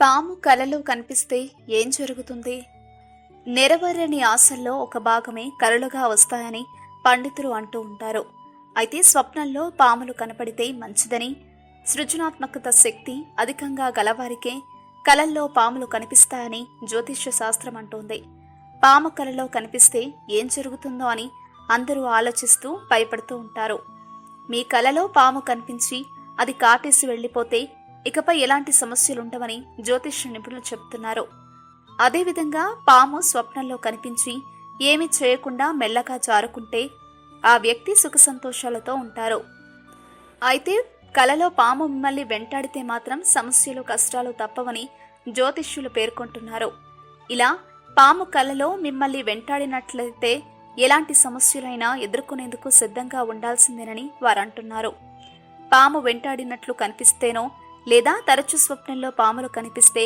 పాము కలలో కనిపిస్తే ఏం జరుగుతుంది? నెరవేరని ఆశల్లో ఒక భాగమే కలలుగా వస్తాయని పండితులు అంటూ ఉంటారు. అయితే స్వప్నంలో పాములు కనపడితే మంచిదని సృజనాత్మకత శక్తి అధికంగా గలవారికే కలల్లో పాములు కనిపిస్తాయని జ్యోతిష్య శాస్త్రం అంటోంది. పాము కలలో కనిపిస్తే ఏం జరుగుతుందో అని అందరూ ఆలోచిస్తూ భయపడుతూ ఉంటారు. మీ కలలో పాము కనిపించి అది కాటేసి వెళ్ళిపోతే ఇకపై ఎలాంటి సమస్యలుండవని జ్యోతిష నిపుణులు చెబుతున్నారు అదేవిధంగా పాము స్వప్నంలో కనిపించి ఏమీ చేయకుండా మెల్లగా జారుకుంటే ఆ వ్యక్తి సుఖ సంతోషాలతో ఉంటారు. అయితే కలలో పాము మిమ్మల్ని వెంటాడితే మాత్రం సమస్యలు కష్టాలు తప్పవని జ్యోతిష్యులు పేర్కొంటున్నారు. ఇలా పాము కలలో మిమ్మల్ని వెంటాడినట్లయితే ఎలాంటి సమస్యలైనా ఎదుర్కొనేందుకు సిద్ధంగా ఉండాల్సిందేనని వారంటున్నారు. పాము వెంటాడినట్లు కనిపిస్తేనో లేదా తరచు స్వప్నంలో పాములు కనిపిస్తే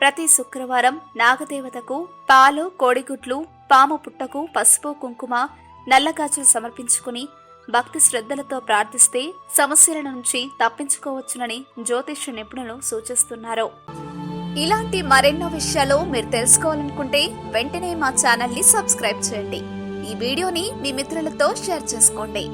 ప్రతి శుక్రవారం నాగదేవతకు పాలు కోడిగుడ్లు పాము పుట్టకు పసుపు కుంకుమ నల్లగాజులు సమర్పించుకుని భక్తి శ్రద్ధలతో ప్రార్థిస్తే సమస్యల నుంచి తప్పించుకోవచ్చునని జ్యోతిష్య నిపుణులు సూచిస్తున్నారు. ఇలాంటి మరెన్నో విషయాలు మీరు తెలుసుకోవాలనుకుంటే వెంటనే మా ఛానల్ని సబ్స్క్రైబ్ చేయండి. ఈ వీడియోని మీ మిత్రులతో షేర్ చేసుకోండి.